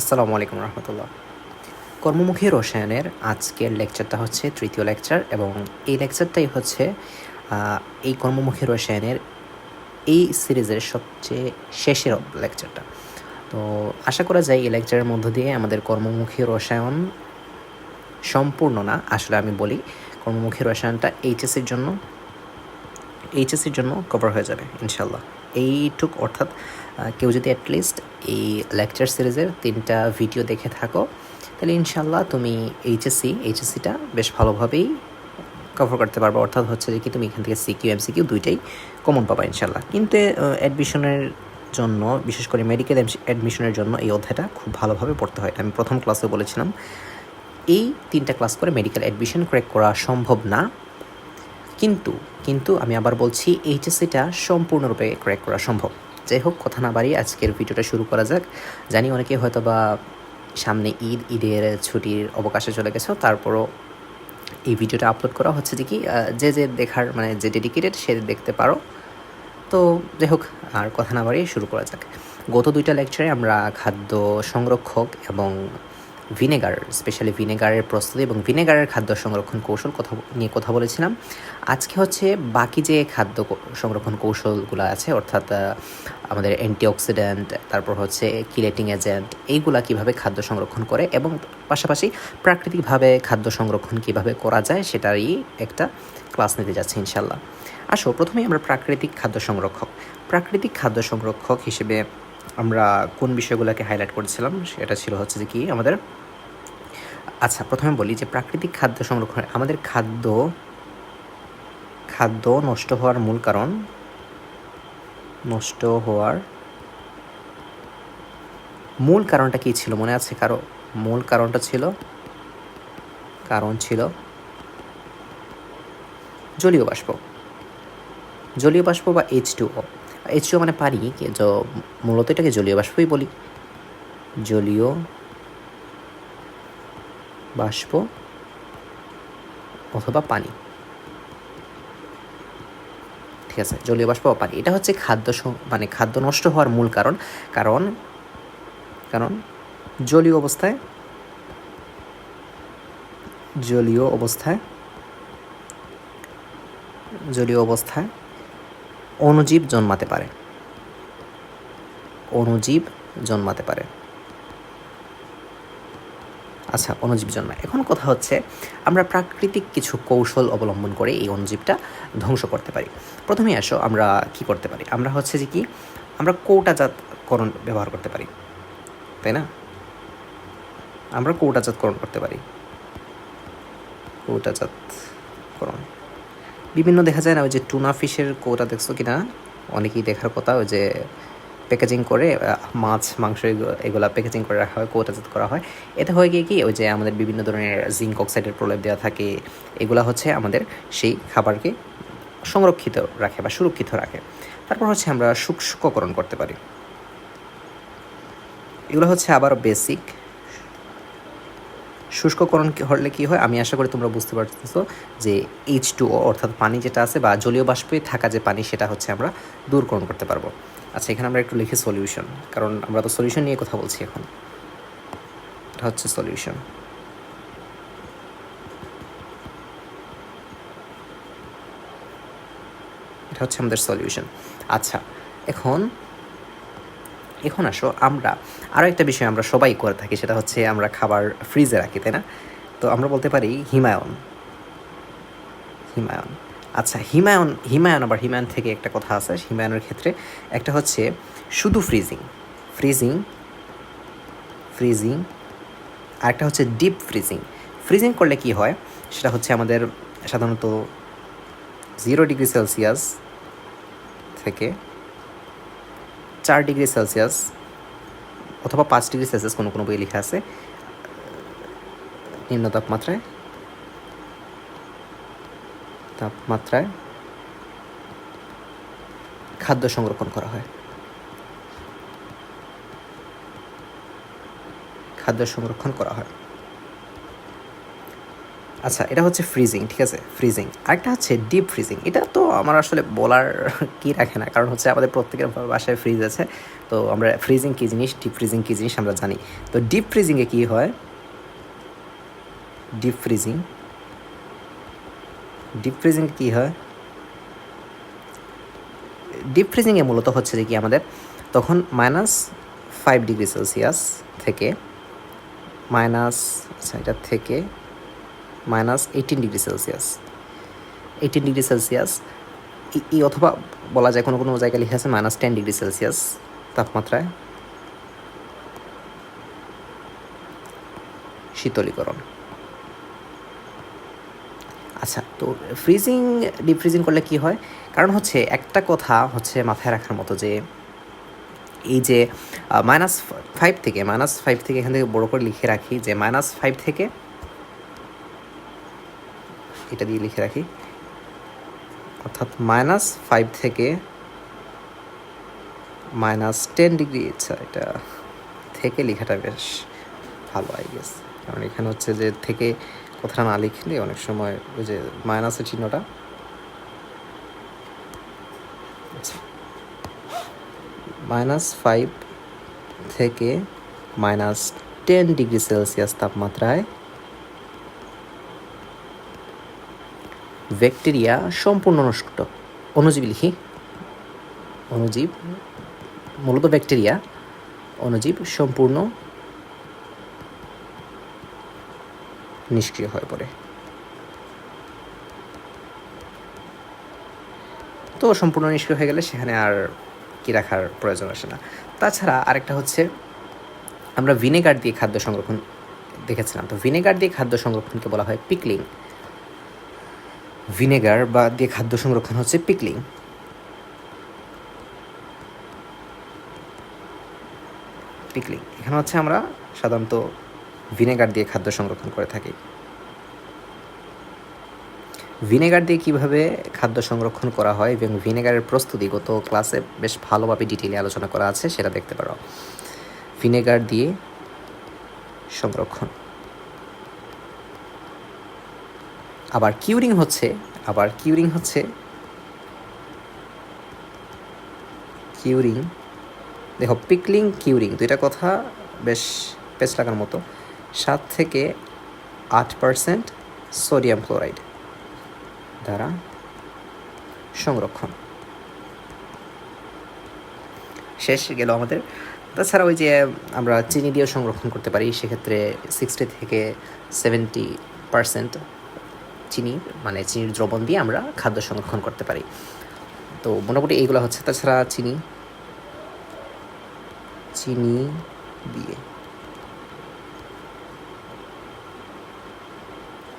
আসসালামু আলাইকুম রহমতুল্লাহ। কর্মমুখী রসায়নের আজকের লেকচারটা হচ্ছে তৃতীয় লেকচার এবং এই লেকচারটাই হচ্ছে এই কর্মমুখী রসায়নের এই সিরিজের সবচেয়ে শেষের লেকচারটা। তো আশা করা যায় এই লেকচারের মধ্য দিয়ে আমাদের কর্মমুখী রসায়ন সম্পূর্ণ না, আসলে আমি বলি কর্মমুখী রসায়নটা এইচএসির জন্য এইচএসির জন্য কভার হয়ে যাবে ইনশাল্লাহ এইটুক অর্থাৎ কেউ যদি অ্যাটলিস্ট এই লেকচার সিরিজের তিনটা ভিডিও দেখে থাকো, তাহলে ইনশাল্লাহ তুমি এইচএসসি এইচএসসিটা বেশ ভালোভাবেই কভার করতে পারবে। অর্থাৎ হচ্ছে যে কি তুমি এখান থেকে সিকিউ এমসিকিউ দুইটাই কমন পাবা ইনশাল্লাহ কিন্তু অ্যাডমিশনের জন্য, বিশেষ করে মেডিকেল অ্যাডমিশনের জন্য এই অধ্যায়টা খুব ভালোভাবে পড়তে হয়। আমি প্রথম ক্লাসে বলেছিলাম, এই তিনটা ক্লাস করে মেডিকেল অ্যাডমিশন ক্র্যাক করা সম্ভব না। কিন্তু কিন্তু আমি আবার বলছি এইচএসসিটা সম্পূর্ণরূপে ক্র্যাক করা সম্ভব। যাই হোক, কথা না বাড়িয়ে আজকের ভিডিওটা শুরু করা যাক। জানি অনেকে হয়তো বা সামনে ঈদ, ঈদের ছুটির অবকাশে চলে গেছে, তারপরও এই ভিডিওটা আপলোড করা হচ্ছে যে কি যে যে দেখার মানে যে ডেডিকেটেড সে দেখতে পারো। তো যাই হোক, আর কথা না বাড়িয়ে শুরু করা যাক। গত দুইটা লেকচারে আমরা খাদ্য সংরক্ষক এবং ভিনেগার স্পেশালি ভিনেগারের প্রস্তুতি এবং ভিনেগারের খাদ্য সংরক্ষণ কৌশল কথা নিয়ে কথা বলেছিলাম। আজকে হচ্ছে বাকি যে খাদ্য সংরক্ষণ কৌশলগুলো আছে, অর্থাৎ আমাদের অ্যান্টিঅক্সিডেন্ট তারপর হচ্ছে কিলেটিং এজেন্ট এইগুলা কীভাবে খাদ্য সংরক্ষণ করে এবং পাশাপাশি প্রাকৃতিকভাবে খাদ্য সংরক্ষণ কীভাবে করা যায় সেটারই একটা ক্লাস নিতে যাচ্ছি ইনশাল্লাহ আসো, প্রথমেই আমরা প্রাকৃতিক খাদ্য সংরক্ষক। প্রাকৃতিক খাদ্য সংরক্ষক হিসেবে আমরা কোন বিষয়গুলোকে হাইলাইট করেছিলাম, সেটা ছিল হচ্ছে যে কি আমাদের আচ্ছা প্রথমে বলি যে প্রাকৃতিক খাদ্য সংরক্ষণ, আমাদের খাদ্য খাদ্য নষ্ট হওয়ার মূল কারণ, নষ্ট হওয়ার মূল কারণটা কি ছিল? মনে আছে কারও? মূল কারণটা ছিল, কারণ ছিল জলীয় বাষ্প। জলীয় বাষ্প বা এইচ টু ও মানে পানি মূলত এটাকে জলীয় বাষ্পই বলি। জলীয় বাষ্প অথবা পানি। ঠিক আছে, জলীয় বাষ্প বা পানি। এটা হচ্ছে খাদ্য মানে খাদ্য নষ্ট হওয়ার মূল কারণ। কারণ কারণ জলীয় অবস্থায় জলীয় অবস্থায় জলীয় অবস্থায় অণুজীব জন্মাতে পারে। অণুজীব জন্মাতে পারে। আচ্ছা অণুজীব জন্মায়। এখন কথা হচ্ছে, আমরা প্রাকৃতিক কিছু কৌশল অবলম্বন করে এই অণুজীবটা ধ্বংস করতে পারি। প্রথমে আসো, আমরা কি করতে পারি? আমরা হচ্ছে যে কি, আমরা কৌটাজাতকরণ ব্যবহার করতে পারি। তাই না? আমরা কৌটাজাতকরণ করতে পারি। কৌটাজাতকরণ বিভিন্ন দেখা যায় না, ওই যে টুনা ফিশের কৌটা দেখছ কি না অনেকেই দেখার কথা, ওই যে প্যাকেজিং করে মাছ, মাংস এগুলো- এগুলা প্যাকেজিং করে রাখা হয় কৌটাজাত করা হয়। এতে হয়ে গিয়ে কি, ওই যে আমাদের বিভিন্ন ধরনের জিঙ্ক অক্সাইডের প্রলেপ দেওয়া থাকে, এগুলা হচ্ছে আমাদের সেই খাবারকে সংরক্ষিত রাখে বা সুরক্ষিত রাখে। তারপর হচ্ছে আমরা শুষ্ককরণ করতে পারি। এগুলো হচ্ছে আবার বেসিক শুষ্ককরণ হলে কী হয়? আমি আশা করি তোমরা বুঝতে পারতেছো যে এইচ টু অর্থাৎ পানি যেটা আছে বা জলীয় বাষ্পে থাকা যে পানি, সেটা হচ্ছে আমরা দূরকরণ করতে পারব। আচ্ছা এখানে আমরা একটু লিখি সলিউশন কারণ আমরা তো সলিউশন নিয়ে কথা বলছি এখন। এটা হচ্ছে সলিউশন এটা হচ্ছে আমাদের সলিউশন আচ্ছা এখন এখন আসো, আমরা আরও একটা বিষয় আমরা সবাই করে থাকি, সেটা হচ্ছে আমরা খাবার ফ্রিজে রাখি, তাই না? তো আমরা বলতে পারি হিমায়ন। হিমায়ন। আচ্ছা হিমায়ন হিমায়ন আবার হিমায়ন থেকে একটা কথা আছে হিমায়নের ক্ষেত্রে। একটা হচ্ছে শুধু ফ্রিজিং ফ্রিজিং ফ্রিজিং আর একটা হচ্ছে ডিপ ফ্রিজিং ফ্রিজিং করলে কি হয়? সেটা হচ্ছে আমাদের সাধারণত জিরো ডিগ্রি সেলসিয়াস থেকে চার ডিগ্রি সেলসিয়াস অথবা পাঁচ ডিগ্রি সেলসিয়াস কোনো কোনো বই লেখা আছে। নিম্ন তাপমাত্রায়। তাপমাত্রায় খাদ্য সংরক্ষণ করা হয়। খাদ্য সংরক্ষণ করা হয়। আচ্ছা এটা হচ্ছে ফ্রিজিং ঠিক আছে? ফ্রিজিং আরেকটা হচ্ছে ডিপ ফ্রিজিং এটা তো আমার আসলে বলার কি রাখে না, কারণ হচ্ছে আমাদের প্রত্যেকের বাসায় ফ্রিজ আছে। তো আমরা ফ্রিজিং কী জিনিস ডিপ ফ্রিজিং কী জিনিস আমরা জানি। তো ডিপ ফ্রিজিংয়ে কী হয়? ডিপ ফ্রিজিং ডিপ ফ্রিজিং কী হয়? ডিপ ফ্রিজিংয়ে মূলত হচ্ছে যে কি আমাদের, তখন মাইনাস ফাইভ ডিগ্রি সেলসিয়াস থেকে মাইনাস আচ্ছা এটা থেকে minus eighteen degree Celsius. Eighteen degree Celsius এই অথবা বলা যায় কোনো কোনো জায়গায় লিখে আছে মাইনাস টেন ডিগ্রি সেলসিয়াস তাপমাত্রায় শীতলীকরণ। আচ্ছা তো ফ্রিজিং ডিপ ফ্রিজিং করলে কি হয়? কারণ হচ্ছে একটা কথা হচ্ছে মাথায় রাখার মতো যে এই যে মাইনাস ফাইভ থেকে, মাইনাস ফাইভ থেকে এখান থেকে বড় করে লিখে রাখি যে মাইনাস ফাইভ থেকে এটা দিয়ে লিখে রাখি। অর্থাৎ মাইনাস ফাইভ থেকে মাইনাস টেন ডিগ্রি আচ্ছা এটা থেকে লেখাটা বেশ ভালো আই গেস কারণ এখানে হচ্ছে যে থেকে কথাটা না লিখলে অনেক সময় ওই যে মাইনাসের চিহ্নটা মাইনাস ফাইভ থেকে মাইনাস টেন ডিগ্রি সেলসিয়াস তাপমাত্রায় ব্যাকটেরিয়া সম্পূর্ণ নষ্ট। অণুজীব লিখি। অণুজীব, মূলত ব্যাকটেরিয়া। অণুজীব সম্পূর্ণ নিষ্ক্রিয় হয়ে পড়ে। তো সম্পূর্ণ নিষ্ক্রিয় হয়ে গেলে সেখানে আর কি রাখার প্রয়োজন আসে না। তাছাড়া আরেকটা হচ্ছে, আমরা ভিনেগার দিয়ে খাদ্য সংরক্ষণ দেখেছিলাম। তো ভিনেগার দিয়ে খাদ্য সংরক্ষণকে বলা হয় পিকলিং। ভিনেগার বা দিয়ে খাদ্য সংরক্ষণ হচ্ছে পিকলিং। পিকলিং। এখানে হচ্ছে আমরা সাধারণত ভিনেগার দিয়ে খাদ্য সংরক্ষণ করে থাকি। ভিনেগার দিয়ে কীভাবে খাদ্য সংরক্ষণ করা হয় এবং ভিনেগারের প্রস্তুতি গত ক্লাসে বেশ ভালোভাবে ডিটেলে আলোচনা করা আছে, সেটা দেখতে পারো। ভিনেগার দিয়ে সংরক্ষণ। আবার কিউরিং হচ্ছে, আবার কিউরিং হচ্ছে। কিউরিং দেখো পিকলিং কিউরিং দুইটা কথা বেশ পেস্ট লাগার মতো। সাত থেকে আট পারসেন্ট সোডিয়াম ক্লোরাইড দ্বারা সংরক্ষণ। শেষ গেল আমাদের। তাছাড়া ওই যে আমরা চিনি দিয়েও সংরক্ষণ করতে পারি, সেক্ষেত্রে সিক্সটি থেকে সেভেন্টি পারসেন্ট চিনি মানে চিনির দ্রবণ দিয়ে আমরা খাদ্য সংরক্ষণ করতে পারি। তো মোটামুটি এইগুলো হচ্ছে। তাছাড়া চিনি। চিনি দিয়ে।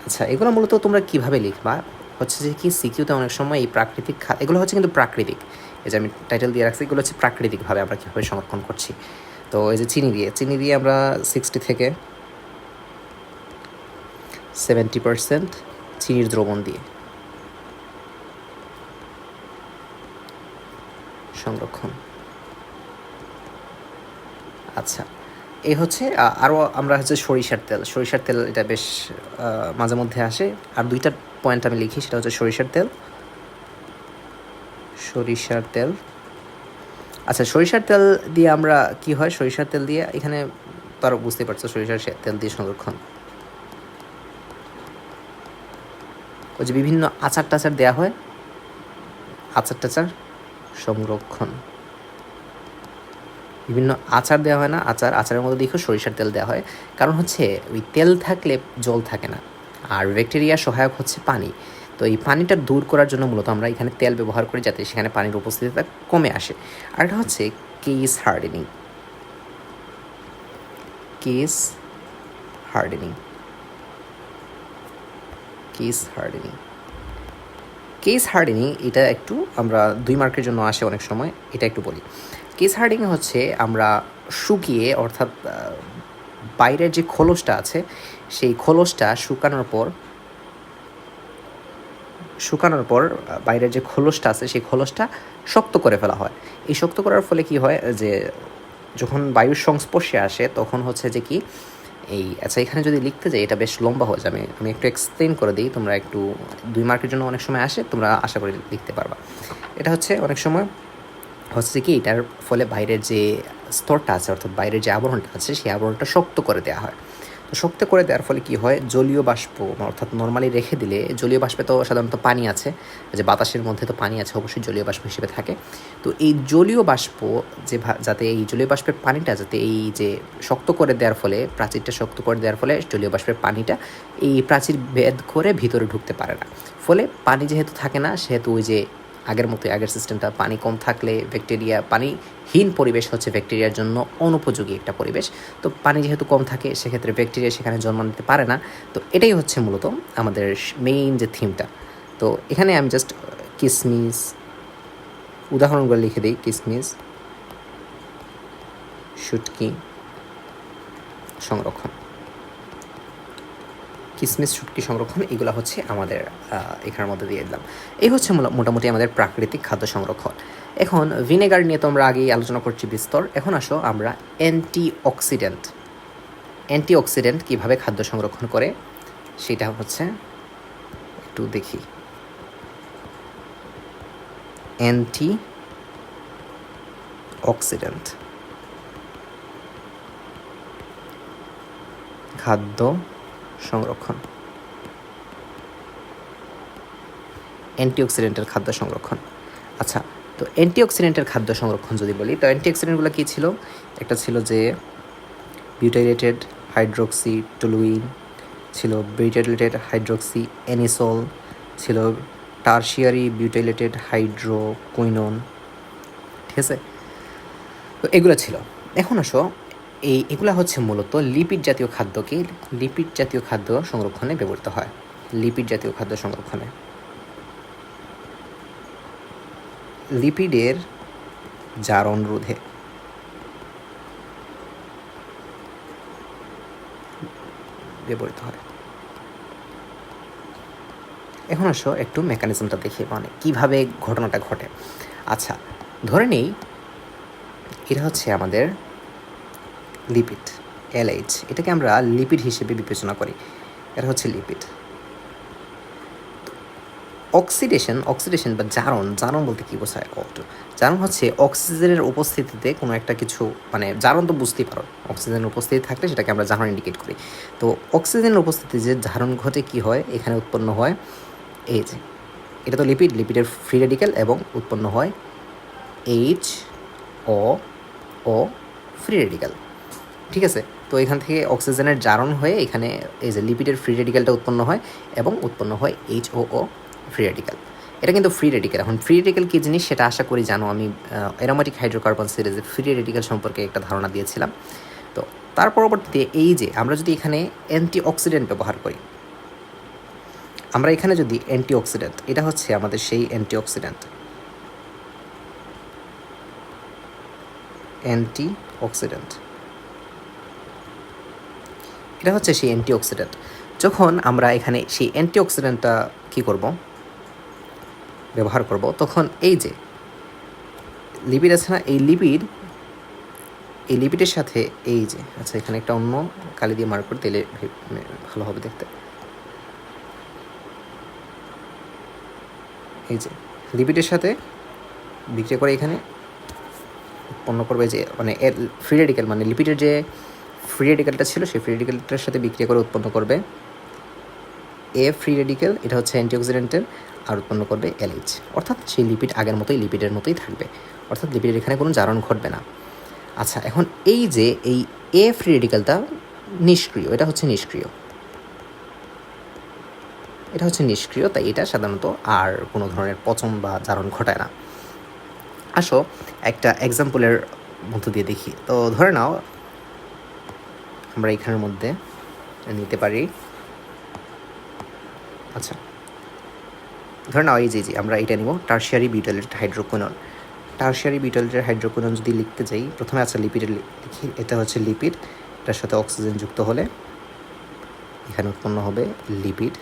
আচ্ছা এগুলো মূলত তোমরা কীভাবে লিখবা? হচ্ছে যে কি সিকিউতে অনেক সময় এই প্রাকৃতিক খাত এগুলো হচ্ছে কিন্তু প্রাকৃতিক। এই যে আমি টাইটেল দিয়ে রাখছি, এগুলো হচ্ছে প্রাকৃতিকভাবে আমরা কীভাবে সংরক্ষণ করছি। তো এই যে চিনি দিয়ে চিনি দিয়ে আমরা সিক্সটি থেকে সেভেন্টি পারসেন্ট চিনির দ্রবণ দিয়ে। সংরক্ষণ। আচ্ছা এই হচ্ছে আরও আমরা হচ্ছে সরিষার তেল। সরিষার তেল এটা বেশ মাঝে মধ্যে আসে। আর দুইটা পয়েন্ট আমি লিখি, সেটা হচ্ছে সরিষার তেল। সরিষার তেল। আচ্ছা সরিষার তেল দিয়ে আমরা কি হয়? সরিষার তেল দিয়ে, এখানে তার বুঝতে পারছ, সরিষার তেল দিয়ে সংরক্ষণ। ওই যে বিভিন্ন আচার টাচার দেওয়া হয় আচার টাচার সংরক্ষণ। বিভিন্ন আচার দেওয়া হয় না, আচার, আচারের মধ্যে দেখো সরিষার তেল দেওয়া হয়। কারণ হচ্ছে, ওই তেল থাকলে জল থাকে না। আর ব্যাকটেরিয়া সহায়ক হচ্ছে পানি। তো এই পানিটা দূর করার জন্য মূলত আমরা এখানে তেল ব্যবহার করি যাতে সেখানে পানির উপস্থিতিটা কমে আসে। আর এটা হচ্ছে case hardening case hardening case hardening case hardening এটা একটু আমরা দুই মার্কের জন্য আসে অনেক সময়, এটা একটু বলি। কেস হার্ডিং হচ্ছে আমরা শুকিয়ে, অর্থাৎ বাইরের যে খোলসটা আছে, সেই খোলসটা শুকানোর পর শুকানোর পর, বাইরের যে খোলসটা আছে, সেই খোলসটা শক্ত করে ফেলা হয়। এই শক্ত করার ফলে কি হয় যে, যখন বায়ুর সংস্পর্শে আসে, তখন হচ্ছে যে কি এই আচ্ছা এখানে যদি লিখতে যাই, এটা বেশ লম্বা হয়ে যাবে। আমি একটু এক্সপ্লেন করে দিই, তোমরা একটু দুই মার্কের জন্য অনেক সময় আসে, তোমরা আশা করি লিখতে পারবা। এটা হচ্ছে অনেক সময় হচ্ছে কি, এটার ফলে বাইরের যে স্তরটা আছে, অর্থাৎ বাইরের যে আবরণটা আছে, সেই আবরণটা শক্ত করে দেওয়া হয়। তো শক্ত করে দেওয়ার ফলে কি হয়? জলীয় বাষ্প, অর্থাৎ নর্মালি রেখে দিলে জলীয় বাষ্পে তো সাধারণত পানি আছে, যে বাতাসের মধ্যে তো পানি আছে, অবশ্যই জলীয় বাষ্প হিসেবে থাকে। তো এই জলীয় বাষ্প যে যাতে এই জলীয় বাষ্পের পানিটা, যাতে এই যে শক্ত করে দেওয়ার ফলে, প্রাচীরটা শক্ত করে দেওয়ার ফলে জলীয় বাষ্পের পানিটা এই প্রাচীর ভেদ করে ভিতরে ঢুকতে পারে না। ফলে পানি যেহেতু থাকে না, সেহেতু ওই যে আগের মতোই আগের সিস্টেমটা পানি কম থাকলে ব্যাকটেরিয়া পানিহীন পরিবেশ হচ্ছে ব্যাকটেরিয়ার জন্য অনুপযোগী একটা পরিবেশ। তো পানি যেহেতু কম থাকে, সেক্ষেত্রে ব্যাকটেরিয়া সেখানে জন্ম নিতে পারে না। তো এটাই হচ্ছে মূলত আমাদের মেইন যে থিমটা তো এখানে আমি জাস্ট কিসমিস, উদাহরণগুলো লিখে দিই। কিসমিস, শুটকি, সংরক্ষণ। কিসমিস, শুটকি সংরক্ষণ, এগুলো হচ্ছে আমাদের এখানের মধ্যে দিয়ে দিলাম। এই হচ্ছে মোটামুটি আমাদের প্রাকৃতিক খাদ্য সংরক্ষণ। এখন ভিনেগার নিয়ে তো আমরা আগেই আলোচনা করছি বিস্তর। এখন আসো আমরা অ্যান্টি অক্সিডেন্ট অ্যান্টি অক্সিডেন্ট কীভাবে খাদ্য সংরক্ষণ করে, সেটা হচ্ছে একটু দেখি। অ্যান্টি অক্সিডেন্ট খাদ্য সংরক্ষণ। অ্যান্টিঅক্সিডেন্টের খাদ্য সংরক্ষণ। আচ্ছা তো অ্যান্টিঅক্সিডেন্টের খাদ্য সংরক্ষণ যদি বলি, তো অ্যান্টিঅক্সিডেন্টগুলো কী ছিল? একটা ছিল যে বিউটাইলেটেড হাইড্রোক্সি টলুইন ছিল বিউটাইলেটেড হাইড্রোক্সি অ্যানিসল ছিল টার্সিয়ারি বিউটাইলেটেড হাইড্রোকুইনন ঠিক আছে? তো এগুলো ছিল। এখন আসো এই এগুলো হচ্ছে মূলত লিপিড জাতীয় খাদ্যকে লিপিড জাতীয় খাদ্য সংরক্ষণে ব্যবহৃত হয়। লিপিড জাতীয় খাদ্য সংরক্ষণে। লিপিডের জারণ রোধে। ব্যবহৃত হয়। এখন আসো একটু মেকানিজমটা দেখি মানে কীভাবে ঘটনাটা ঘটে। আচ্ছা ধরে নেই, এটা হচ্ছে আমাদের লিপিড এলএইচ এটাকে আমরা লিপিড হিসেবে বিবেচনা করি। এটা হচ্ছে লিপিড। অক্সিডেশন অক্সিডেশন বা জারণ জারণ বলতে কী বোঝায়? একটু জারণ হচ্ছে অক্সিজেনের উপস্থিতিতে কোনো একটা কিছু মানে জারণ তো বুঝতেই পারো, অক্সিজেনের উপস্থিতি থাকলে সেটাকে আমরা জারণ ইন্ডিকেট করি। তো অক্সিজেনের উপস্থিতি যে জারণ ঘটে কী হয়? এখানে উৎপন্ন হয় এইচ এটা তো লিপিড লিপিডের ফ্রি রেডিক্যাল এবং উৎপন্ন হয় H O O free radical ঠিক আছে? তো এখান থেকে অক্সিজেনের জারণ হয়ে এখানে এই যে লিপিডের ফ্রি রেডিক্যালটা উৎপন্ন হয় এবং উৎপন্ন হয় H O O free radical এটা কিন্তু ফ্রি রেডিক্যাল এখন ফ্রি রেডিক্যাল কী জিনিস সেটা আশা করি জানো। আমি অ্যারোমেটিক হাইড্রোকার্বন সিরিজে ফ্রি রেডিক্যাল সম্পর্কে একটা ধারণা দিয়েছিলাম। তো তার পরবর্তীতে এই যে আমরা যদি এখানে অ্যান্টি অক্সিডেন্ট ব্যবহার করি, আমরা এখানে যদি অ্যান্টি অক্সিডেন্ট এটা হচ্ছে আমাদের সেই অ্যান্টি অক্সিডেন্ট অ্যান্টি অক্সিডেন্ট এটা হচ্ছে সেই অ্যান্টিঅক্সিডেন্ট যখন আমরা এখানে সেই অ্যান্টিঅক্সিডেন্টটা কী করব? ব্যবহার করব, তখন এই যে লিপিড আছে না, এই লিপিড এই লিপিডের সাথে এই যে আচ্ছা এখানে একটা অন্য কালি দিয়ে মার্ক করে দিলে ভে- ভালো হবে দেখতে। এই যে লিপিডের সাথে বিক্রিয়া করে এখানে, উৎপন্ন করবে যে মানে ফ্রি রেডিক্যাল মানে লিপিডের যে ফ্রি রেডিক্যালটা ছিল, সেই ফ্রি রেডিক্যালটার সাথে বিক্রিয়া করে উৎপন্ন করবে এ ফ্রি রেডিক্যাল এটা হচ্ছে অ্যান্টিঅক্সিডেন্টের আর উৎপন্ন করবে এলএইচ অর্থাৎ সেই লিপিড আগের মতোই লিপিডের মতোই থাকবে। অর্থাৎ লিপিডের এখানে কোনো জারণ ঘটবে না। আচ্ছা এখন এই যে এই এ ফ্রি রেডিক্যালটা নিষ্ক্রিয়, এটা হচ্ছে নিষ্ক্রিয়। এটা হচ্ছে নিষ্ক্রিয়, তাই এটা সাধারণত আর কোনো ধরনের পচন বা জারণ ঘটায় না। আসো একটা এক্সাম্পলের মধ্য দিয়ে দেখি। তো ধরে নাও আমরা এখানের মধ্যে নিতে পারি। আচ্ছা। ধরে নাও, এই যে যে, আমরা এটা নিব। টার্সিয়ারি বিউটাইলেটেড হাইড্রোকোনন টার্সিয়ারি বিউটাইলেটেড হাইড্রোকোনন যদি লিখতে যাই, প্রথমে আচ্ছা লিপিডের লিখি, এটা হচ্ছে লিপিড এটার সাথে অক্সিজেন যুক্ত হলে এখানে উৎপন্ন হবে lipid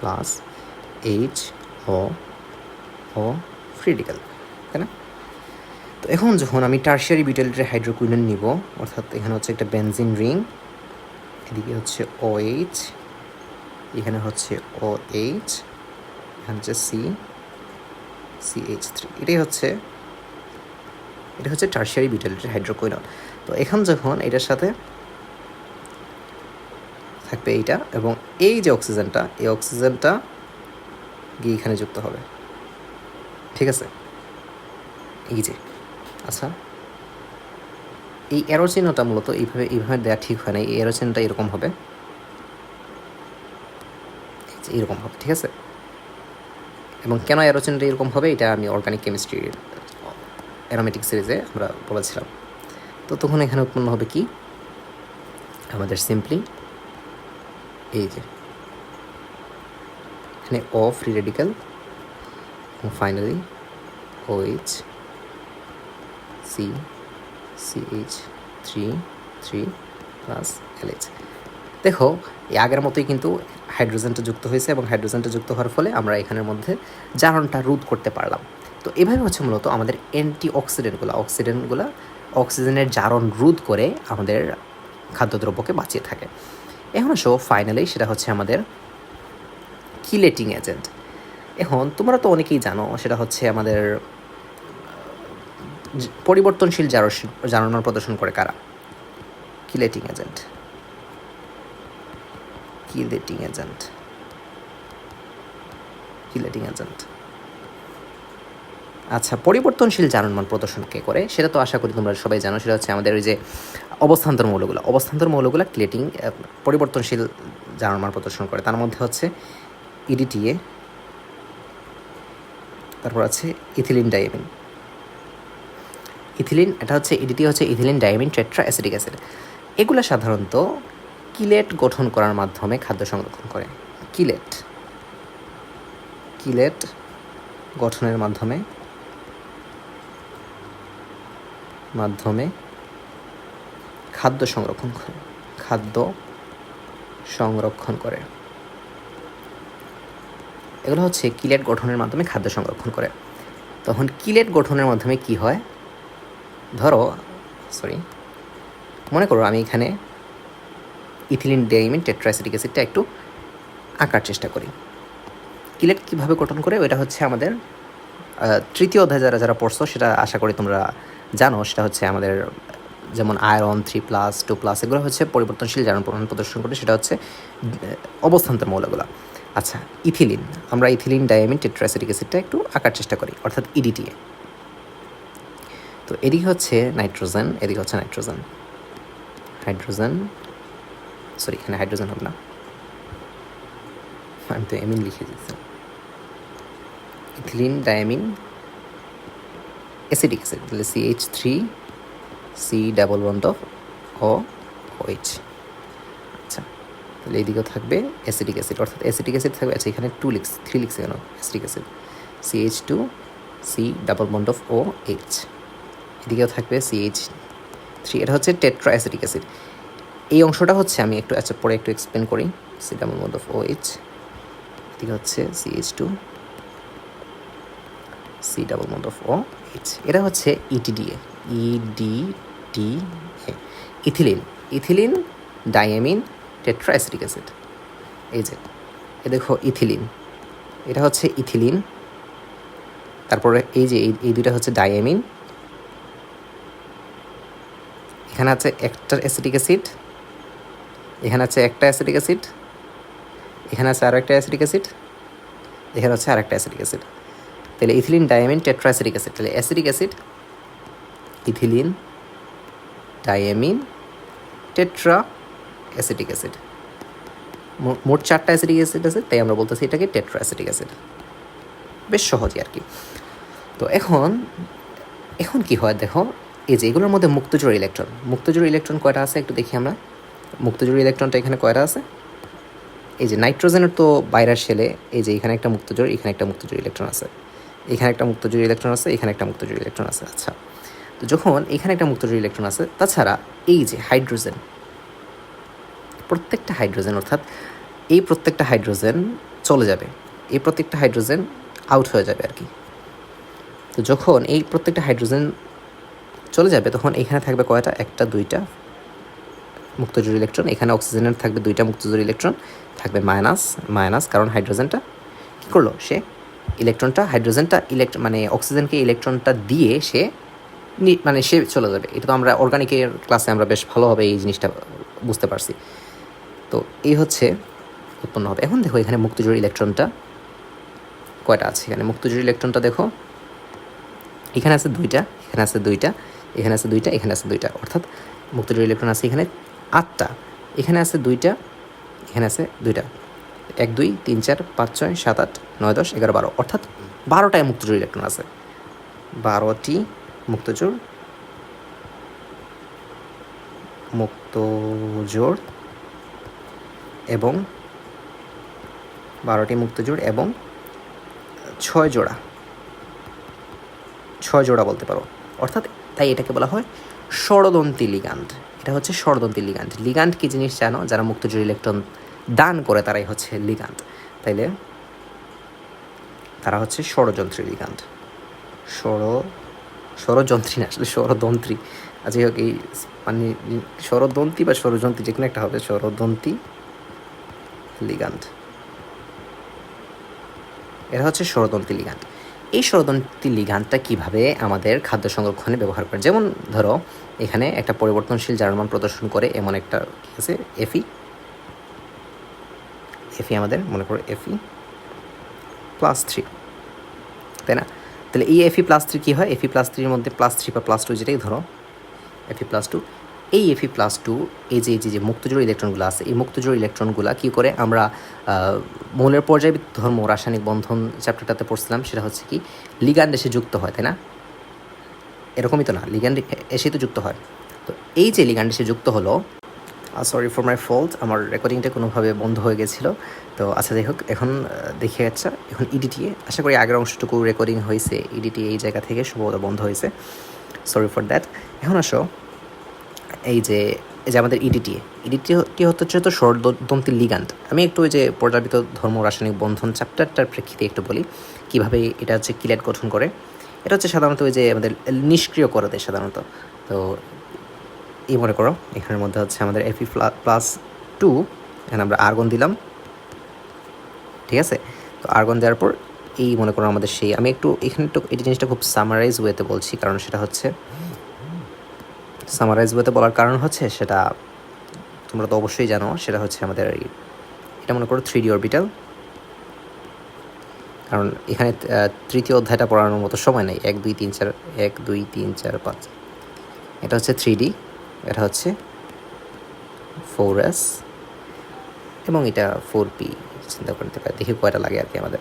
plus H O O free radical তাই না? তো এখন যখন আমি টার্সিয়ারি বিউটাইলেটেড হাইড্রোকুইনন নিব, অর্থাৎ এখানে হচ্ছে একটা বেনজিন রিং এদিকে হচ্ছে ও এইচ এখানে হচ্ছে ও এইচ এখানে হচ্ছে সি সি এইচ থ্রি এটাই হচ্ছে, এটা হচ্ছে টার্সিয়ারি বিউটাইলেটেড হাইড্রোকুইনল তো এখন যখন এটার সাথে থাকবে এইটা এবং এই যে অক্সিজেনটা এই অক্সিজেনটা গিয়ে এখানে যুক্ত হবে। ঠিক আছে? এই যে। আচ্ছা। এই এরো চিহ্নটা মূলত এইভাবে এইভাবে দেওয়া ঠিক হয় না। এই এরো চিহ্নটা এরকম হবে। এরকম হবে, ঠিক আছে? এবং কেন এরো চিহ্নটা এরকম হবে, এটা আমি অর্গানিক কেমিস্ট্রি অ্যারোমেটিক সিরিজে আমরা বলেছিলাম। তো তখন এখানে উৎপন্ন হবে কি? আমাদের সিম্পলি এই যে, এখানে free radical finally O H C C H three three plus H দেখো, এই আগের মতোই কিন্তু হাইড্রোজেনটা যুক্ত হয়েছে এবং হাইড্রোজেনটা যুক্ত হওয়ার ফলে আমরা এখানের মধ্যে জারণটা রোধ করতে পারলাম। তো এভাবে হচ্ছে মূলত আমাদের অ্যান্টি অক্সিডেন্টগুলো অক্সিডেন্টগুলো অক্সিজেনের জারণ রোধ করে আমাদের খাদ্যদ্রব্যকে বাঁচিয়ে থাকে। এখন আসো ফাইনালি সেটা হচ্ছে আমাদের কিলেটিং এজেন্ট এখন তোমরা তো অনেকেই জানো, সেটা হচ্ছে আমাদের পরিবর্তনশীল জারণার প্রদর্শন করে কারা? Chelating agent chelating agent chelating agent আচ্ছা পরিবর্তনশীল জারণমান প্রদর্শন কে করে? সেটা তো আশা করি তোমরা সবাই জানো, সেটা হচ্ছে আমাদের ওই যে অবস্থান্তর মৌলগুলো। অবস্থান্তর মৌলগুলো ক্লেটিং পরিবর্তনশীল জারণমান প্রদর্শন করে। তার মধ্যে হচ্ছে ইডিটিএ তারপর আছে ইথিলিন ডায়ামিন ইথিলিন, এটা হচ্ছে ইডিটি হচ্ছে ethylene diamine tetra acidic acid. এগুলো সাধারণত কিলেট গঠন করার মাধ্যমে খাদ্য সংরক্ষণ করে। কিলেট। কিলেট গঠনের মাধ্যমে মাধ্যমে খাদ্য সংরক্ষণ করে, খাদ্য সংরক্ষণ করে। এগুলো হচ্ছে কিলেট গঠনের মাধ্যমে খাদ্য সংরক্ষণ করে। তখন কিলেট গঠনের মাধ্যমে কি হয়? ধরো সরি মনে করো আমি এখানে ইথিলিন ডেইমিন টেট্রাসিটিক অ্যাসিডটা একটু আঁকার চেষ্টা করি। কিলেট কীভাবে গঠন করে? ওইটা হচ্ছে আমাদের তৃতীয় অধ্যায় যারা যারা পড়ছো, সেটা আশা করি তোমরা জানো, সেটা হচ্ছে আমাদের, যেমন iron three plus, two plus, এগুলো হচ্ছে পরিবর্তনশীল জারণ প্রমাণ প্রদর্শন করে, সেটা হচ্ছে অবস্থান্তর মৌলগুলো। আচ্ছা ইথিলিন, আমরা ইথিলিন ডায়ামিন টেট্রাসিটিক অ্যাসিডটা একটু আঁকার চেষ্টা করি, অর্থাৎ ইডিটিএ তো এদিকে হচ্ছে নাইট্রোজেন, এদিকে হচ্ছে নাইট্রোজেন। হাইড্রোজেন, সরি, এখানে হাইড্রোজেন হবে না। আমি তো এমিন লিখে দিচ্ছি ইথিলিন, ডায়ামিন, অ্যাসিডিক অ্যাসিড, তাহলে C H three C double bond of O H আচ্ছা তাহলে এইদিকেও থাকবে অ্যাসিডিক অ্যাসিড, অর্থাৎ অ্যাসিডিক অ্যাসিড থাকবে আচ্ছা এখানে টু লিখস থ্রি লিখছে কেন? Acidic acid C H two C double bond of O H এদিকেও থাকবে সি এইচ থ্রি এটা হচ্ছে টেট্রা অ্যাসিডিক অ্যাসিড এই অংশটা হচ্ছে আমি একটু আচ্ছা পরে একটু এক্সপ্লেন করি C double bond of O H এদিকে হচ্ছে C H two C double bond of O H এটা হচ্ছে E ETDA EDT ethylene ethylene diamine tetra acidic acid এই যে, এ দেখো ইথিলিন, এটা হচ্ছে ইথিলিন, তারপরে এই যে এই- এই দুইটা হচ্ছে ডায়ামিন এখানে আছে একটা অ্যাসিডিক অ্যাসিড এখানে আছে একটা অ্যাসিডিক অ্যাসিড এখানে আছে আরও একটা অ্যাসিডিক অ্যাসিড এখানে হচ্ছে আরেকটা অ্যাসিডিক অ্যাসিড তাহলে ethylene diamine tetra acidic acid তাহলে acidic acid ethylene diamine tetra acidic acid মোট চারটা অ্যাসিডিক অ্যাসিড আছে, তাই আমরা বলতেছি এটাকে টেট্রা অ্যাসিডিক অ্যাসিড বেশ সহজই আর কি। তো এখন এখন কি হয় দেখো এই যে, এগুলোর মধ্যে মুক্তজোড় ইলেকট্রন। মুক্তজোড় ইলেকট্রন কয়টা আছে একটু দেখি আমরা? মুক্তজোড় ইলেকট্রনটা এখানে কয়টা আছে? এই যে, নাইট্রোজেনের তো বাইরের শেলে, এই যে, এখানে একটা মুক্তজোড়, এখানে একটা মুক্তজোড় ইলেকট্রন আছে। এখানে একটা মুক্তজোড় ইলেকট্রন আছে, এখানে একটা মুক্তজোড় ইলেকট্রন আছে। আচ্ছা তো যখন এখানে একটা মুক্তজোড় ইলেকট্রন আছে, তাছাড়া এই যে, হাইড্রোজেন, প্রত্যেকটা হাইড্রোজেন অর্থাৎ এই প্রত্যেকটা হাইড্রোজেন চলে যাবে। এই প্রত্যেকটা হাইড্রোজেন আউট হয়ে যাবে আর কি। তো যখন এই প্রত্যেকটা হাইড্রোজেন চলে যাবে, তখন এখানে থাকবে কয়টা? একটা, দুইটা মুক্তজোড় ইলেকট্রন এখানে অক্সিজেনের থাকবে দুইটা মুক্তজোড় ইলেকট্রন থাকবে মাইনাস মাইনাস কারণ হাইড্রোজেনটা কী করল? সে ইলেকট্রনটা হাইড্রোজেনটা ইলেকট্র মানে অক্সিজেনকে ইলেকট্রনটা দিয়ে সে মানে সে চলে যাবে। এটা তো আমরা অর্গানিকের ক্লাসে আমরা বেশ ভালোভাবে এই জিনিসটা বুঝতে পারছি। তো এই হচ্ছে উৎপন্ন হবে। এখন দেখো এখানে মুক্তজোড় ইলেকট্রনটা কয়টা আছে? এখানে মুক্তজোড় ইলেকট্রনটা দেখো। এখানে আছে দুইটা, এখানে আছে দুইটা। এখানে আছে দুইটা, এখানে আছে দুইটা। অর্থাৎ মুক্তজোড় ইলেকট্রন আছে এখানে আটটা। এখানে আছে দুইটা, এখানে আছে দুইটা। এক, দুই, তিন, চার, পাঁচ, ছয়, সাত, আট, নয়, দশ, এগারো, বারো। অর্থাৎ বারোটায় মুক্তজোড় ইলেকট্রন আছে। বারোটি মুক্তজোড় মুক্তজোড় এবং বারোটি মুক্তজোড় এবং ছয় জোড়া। ছয় জোড়া বলতে পারো। অর্থাৎ তাই এটাকে বলা হয় ষড়দন্তি লিগান্ড। এটা হচ্ছে ষড়দন্তি লিগান্ড। লিগান্ড কি জিনিস জানো? যারা মুক্তজোড় ইলেকট্রন দান করে, তারাই হচ্ছে লিগান্ড। তাইলে তারা হচ্ছে ষড়যন্ত্রী লিগান্ড। ষড়, ষড়যন্ত্রী না, আসলে ষড়দন্ত্রী। আজ হোক, এই মানে ষড়দন্তি বা ষড়যন্ত্রী যে কোনো একটা হবে, ষড়দন্তি লিগান্ড। এরা হচ্ছে ষড়দন্তি লিগান্ড। এই ষড়দন্তি লিগান্ডটা কীভাবে আমাদের খাদ্য সংরক্ষণে ব্যবহার করে? যেমন ধরো, এখানে একটা পরিবর্তনশীল জার্মান প্রদর্শন করে এমন একটা কি আছে? এফি এফি আমাদের, মনে করো এফি প্লাস থ্রি, তাই না? তাহলে এই এফি প্লাস থ্রি কী হয়? এফি প্লাস থ্রির মধ্যে প্লাস থ্রি বা প্লাস টু যেটাই ধরো এফি প্লাস টু এই এফি প্লাস টু এই যে যে মুক্তজোড় ইলেকট্রনগুলো আছে, এই মুক্তজোড় ইলেকট্রনগুলো কী করে আমরা মৌলের পর্যায়ে ধর্ম, রাসায়নিক বন্ধন চ্যাপ্টারটাতে পড়ছিলাম, সেটা হচ্ছে কি লিগান্ড এসে যুক্ত হয়, তাই না? এরকমই তো না লিগান্ড এসে তো যুক্ত হয়। তো এই যে লিগান্ড এসে যুক্ত হলো সরি ফর মাই ফল্ট আমার রেকর্ডিংটা কোনোভাবে বন্ধ হয়ে গেছিল। তো আচ্ছা যাই হোক, এখন দেখে যাচ্ছে এখন ইডিটিএ আশা করি আগের অংশটুকু রেকর্ডিং হয়েছে ইডিটি এই জায়গা থেকে সম্ভবত বন্ধ হয়েছে। সরি ফর দ্যাট এখন আসো এই যে এই যে আমাদের ইডিটি ইডিটি হচ্ছে তো ষড়দন্তি লিগান্ড আমি একটু ওই যে পর্যাপিত ধর্ম রাসায়নিক বন্ধন চ্যাপ্টারটার প্রেক্ষিতে একটু বলি, কীভাবে এটা হচ্ছে কিলেট গঠন করে। এটা হচ্ছে সাধারণত ওই যে আমাদের নিষ্ক্রিয় করে দেয় সাধারণত। তো এই মনে করো, এখানের মধ্যে হচ্ছে আমাদের এফি প্লাস টু এখানে আমরা আর্গন দিলাম। ঠিক আছে? তো আর্গন দেওয়ার পর এই মনে করো আমাদের সেই, আমি একটু এখানে একটু, এই জিনিসটা খুব সামারাইজ ওয়েতে বলছি, কারণ সেটা হচ্ছে সামারাইজ ওয়েতে বলার কারণ হচ্ছে সেটা তোমরা তো অবশ্যই জানো, সেটা হচ্ছে আমাদের এটা মনে করো থ্রি ডি অরবিটাল কারণ এখানে তৃতীয় অধ্যায়টা পড়ানোর মতো সময় নেই। এক, দুই, তিন, চার, এক, দুই, তিন, চার, পাঁচ। এটা হচ্ছে থ্রি ডি এটা হচ্ছে ফোর এস এবং এটা ফোর পি চিন্তা করতে পারি, দেখি কয়টা লাগে আর কি আমাদের।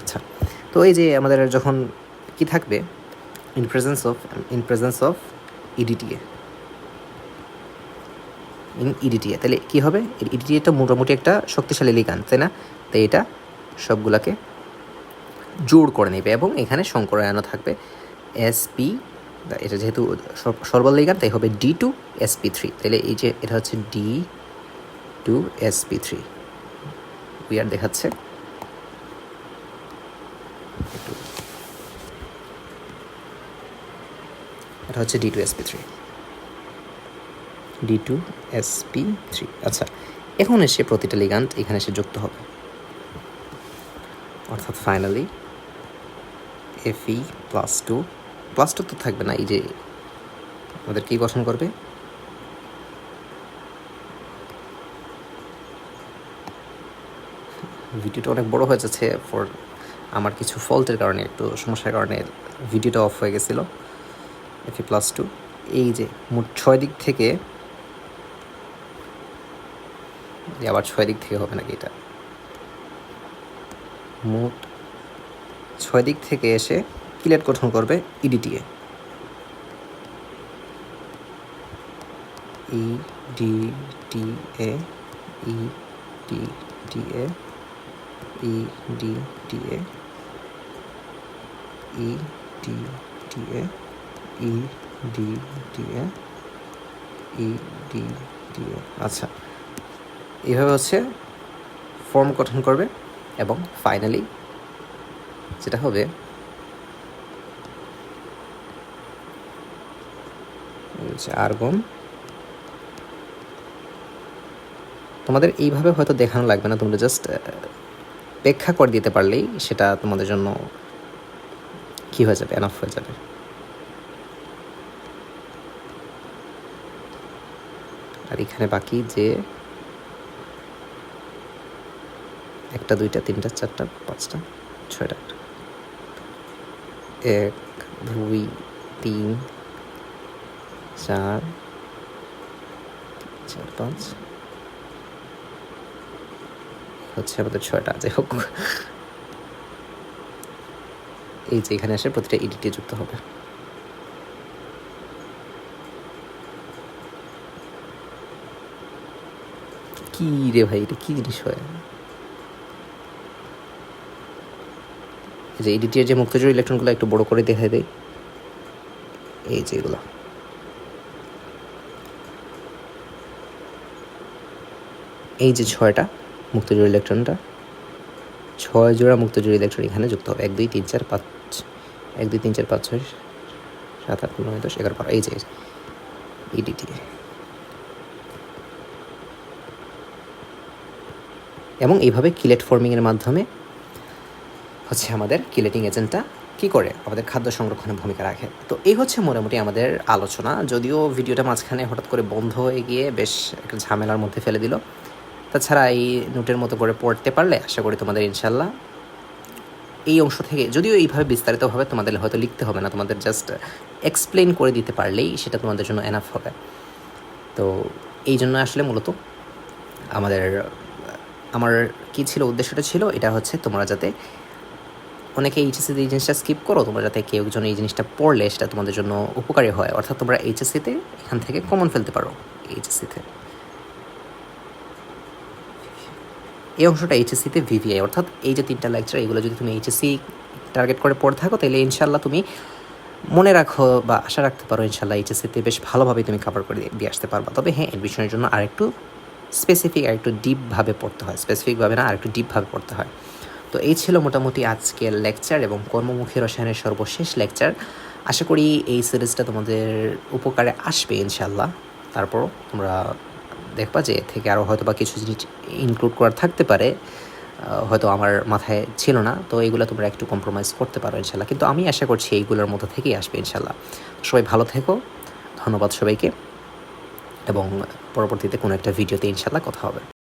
আচ্ছা। তো এই যে আমাদের যখন কি থাকবে in presence of in presence of EDTA in EDTA তাহলে কী হবে? ইডিটিএ তো মোটামুটি একটা শক্তিশালী লিগান তাই না? তাই এটা সবগুলাকে জোর করে নেবে এবং এখানে সংকরায়নও থাকবে। এসপি এটা যেহেতু সর- সর্বল লিগান তাই হবে ডি টু এসপি থ্রি তাহলে এই যে এটা হচ্ছে ডি টু এসপি থ্রি উইয়ার দেখাচ্ছে। একটু এটা হচ্ছে D two SP three D two SP three আচ্ছা এখন এসে প্রতিটা লিগান্ট এখানে এসে যুক্ত হবে। অর্থাৎ finally F E plus two plus two তো থাকবে না, এই যে আমাদের কী গঠন করবে? ভিডিওটা অনেক বড় হয়ে যাচ্ছে ফর আমার কিছু ফল্টের কারণে, একটু সমস্যার কারণে ভিডিওটা অফ হয়ে গেছিল। এফি প্লাস টু। এই যে মোট ছয় দিক থেকে আবার ছয় দিক থেকে হবে নাকি এটা? মোট ছয় দিক থেকে এসে কিলেট গঠন করবে? EDTA E D T A E D T A E D T A E D T A E D দিয়ে ই ডি দিয়ে আচ্ছা। এইভাবে হচ্ছে ফর্ম গঠন করবে এবং ফাইনালি যেটা হবে আর্গন তোমাদের এইভাবে হয়তো দেখানো লাগবে না, তোমরা জাস্ট প্রেক্ষা করে দিতে পারলেই সেটা তোমাদের জন্য কী হয়ে যাবে এনাফ হয়ে যাবে। আর এখানে বাকি যে একটা, দুইটা, তিনটা, চারটা, পাঁচটা, ছয়টা এক, দুই, তিন, চার চার, পাঁচ। হচ্ছে আমাদের ছয়টা, যাই হোক। এই যে এখানে আসে, প্রতিটা এডিটে যুক্ত হবে। কি রে ভাই, এটা কি জিনিস হয়? এই যে এডিটের যে মুক্তজোর ইলেকট্রনগুলো একটু বড় করে দেখাই দেয়, এই যে এগুলো। এই যে ছয়টা মুক্তজোড় ইলেকট্রনটা, ছয় জোড়া মুক্তজোড় ইলেকট্রন এখানে যুক্ত হবে। এক, দুই, তিন, চার, পাঁচ, এক, দুই, তিন, চার, পাঁচ, ছয়, সাত, আট, নয়, দশ, এগারো, বারো, এই যে ইডিটি এবং এইভাবে কিলেট ফর্মিংয়ের মাধ্যমে হচ্ছে আমাদের কিলেটিং এজেন্টটা কি করে? আমাদের খাদ্য সংরক্ষণে ভূমিকা রাখে। তো এই হচ্ছে মোটামুটি আমাদের আলোচনা। যদিও ভিডিওটা মাঝখানে হঠাৎ করে বন্ধ হয়ে গিয়ে বেশ একটা ঝামেলার মধ্যে ফেলে দিল। তাছাড়া এই নোটের মতো করে পড়তে পারলে আশা করি তোমাদের ইনশাল্লাহ এই অংশ থেকে, যদিও এইভাবে বিস্তারিতভাবে তোমাদের হয়তো লিখতে হবে না, তোমাদের জাস্ট এক্সপ্লেন করে দিতে পারলেই সেটা তোমাদের জন্য এনাফ হবে। তো এই জন্য আসলে মূলত আমাদের আমার কি ছিল, উদ্দেশ্যটা ছিল, এটা হচ্ছে তোমরা যাতে অনেকে এইচএসসিতে এই জিনিসটা স্কিপ করো, তোমরা যাতে কেউ একজন এই জিনিসটা পড়লে সেটা তোমাদের জন্য উপকারী হয়। অর্থাৎ তোমরা এইচএসসিতে এখান থেকে কমন ফেলতে পারো এইচএসসিতে এই অংশটা এইচএসসিতে ভিভিআই অর্থাৎ এই যে তিনটা লেকচার এগুলো যদি তুমি এইচএসসি টার্গেট করে পড়ে থাকো, তাহলে ইনশাল্লাহ তুমি মনে রাখো বা আশা রাখতে পারো ইনশাল্লাহ এইচএসসিতে বেশ ভালোভাবে তুমি কভার করে দিয়ে- আসতে পারবা। তবে হ্যাঁ অ্যাডমিশনের জন্য আরেকটু স্পেসিফিক আরেকটু ডিপভাবে পড়তে হয় স্পেসিফিকভাবে না আরেকটু ডিপভাবে পড়তে হয়। তো এই ছিল মোটামুটি আজকের লেকচার এবং কর্মমুখী রসায়নের সর্বশেষ লেকচার আশা করি এই সিরিজটা তোমাদের উপকারে আসবে ইনশাল্লাহ তারপরও তোমরা দেখবা যে থেকে আরও হয়তো বা কিছু জিনিস ইনক্লুড করার থাকতে পারে হয়তো আমার মাথায় ছিল না, তো এইগুলো তোমরা একটু কম্প্রোমাইজ করতে পারো ইনশাল্লাহ কিন্তু আমি আশা করছি এইগুলোর মধ্যে থেকেই আসবে ইনশাল্লাহ সবাই ভালো থেকো। ধন্যবাদ সবাইকে। এবং পরবর্তীতে কোনো একটা ভিডিওতে ইনশাল্লাহ কথা হবে।